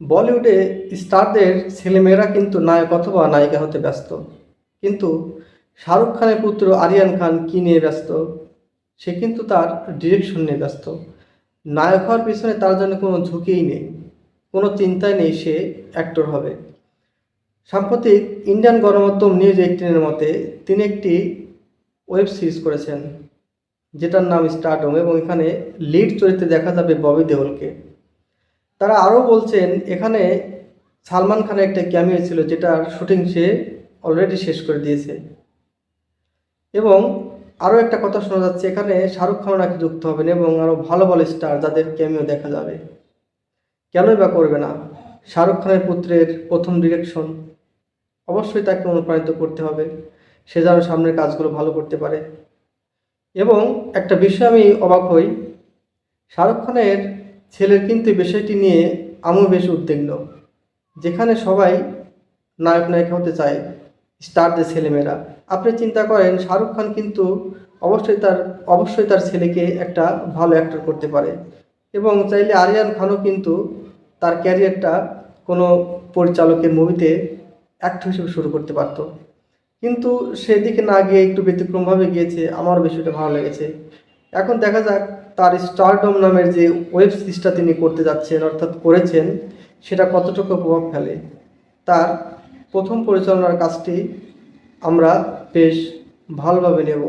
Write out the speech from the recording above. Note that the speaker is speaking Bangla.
বলিউডে স্টারদের ছেলেমেয়েরা কিন্তু নায়ক অথবা নায়িকা হতে ব্যস্ত। কিন্তু শাহরুখ খানের পুত্র আরিয়ান খান কী নিয়ে ব্যস্ত? সে কিন্তু তার ডিরেকশন নিয়ে ব্যস্ত। নায়ক হওয়ার পিছনে তার জন্য কোনো ঝুঁকিই নেই, কোনো চিন্তাই নেই সে অ্যাক্টর হবে। সাম্প্রতিক ইন্ডিয়ান গণমাধ্যম নিউজ এইটিনের মতে, তিনি একটি ওয়েব সিরিজ করেছেন, যেটার নাম স্টারডম এবং এখানে লিড চরিত্রে দেখা যাবে ববি দেওলকে। তারা আরও বলছেন, এখানে সালমান খানের একটা ক্যামিও ছিল যেটার শুটিং সে অলরেডি শেষ করে দিয়েছে। এবং আরও একটা কথা শোনা যাচ্ছে, এখানে শাহরুখ খানও নাকি যুক্ত হবেন এবং আরও ভালো ভালো স্টার যাদের ক্যামিও দেখা যাবে। কেনই বা করবে না? শাহরুখ খানের পুত্রের প্রথম ডিরেকশন অবশ্যই তাকে অনুপ্রাণিত করতে হবে। সে যেন সামনের কাজগুলো ভালো করতে পারে। এবং একটা বিষয় আমি অবাক হই, শাহরুখ খানের ছেলের কিন্তু বিষয়টি নিয়ে আমিও বেশ উদ্বিগ্ন। যেখানে সবাই নায়ক নায়িকা হতে চায় স্টারদের ছেলেমেয়েরা। আপনি চিন্তা করেন, শাহরুখ খান কিন্তু অবশ্যই তার অবশ্যই তার ছেলেকে একটা ভালো অ্যাক্টর করতে পারে। এবং চাইলে আরিয়ান খানও কিন্তু তার ক্যারিয়ারটা কোনো পরিচালকের মুভিতে অ্যাক্টর হিসেবে শুরু করতে পারতো। কিন্তু সেদিকে না গিয়ে একটু ব্যতিক্রমভাবে গিয়েছে আমার বিষয়টা ভালো লেগেছে। এখন দেখা যাক তার স্টারডম নামের যে ওয়েব সিরিজটা তিনি করতে যাচ্ছেন, অর্থাৎ করেছেন, সেটা কতটুকু প্রভাব ফেলে? তার প্রথম পরিচালনার কাজটি আমরা বেশ ভালোভাবে নেব।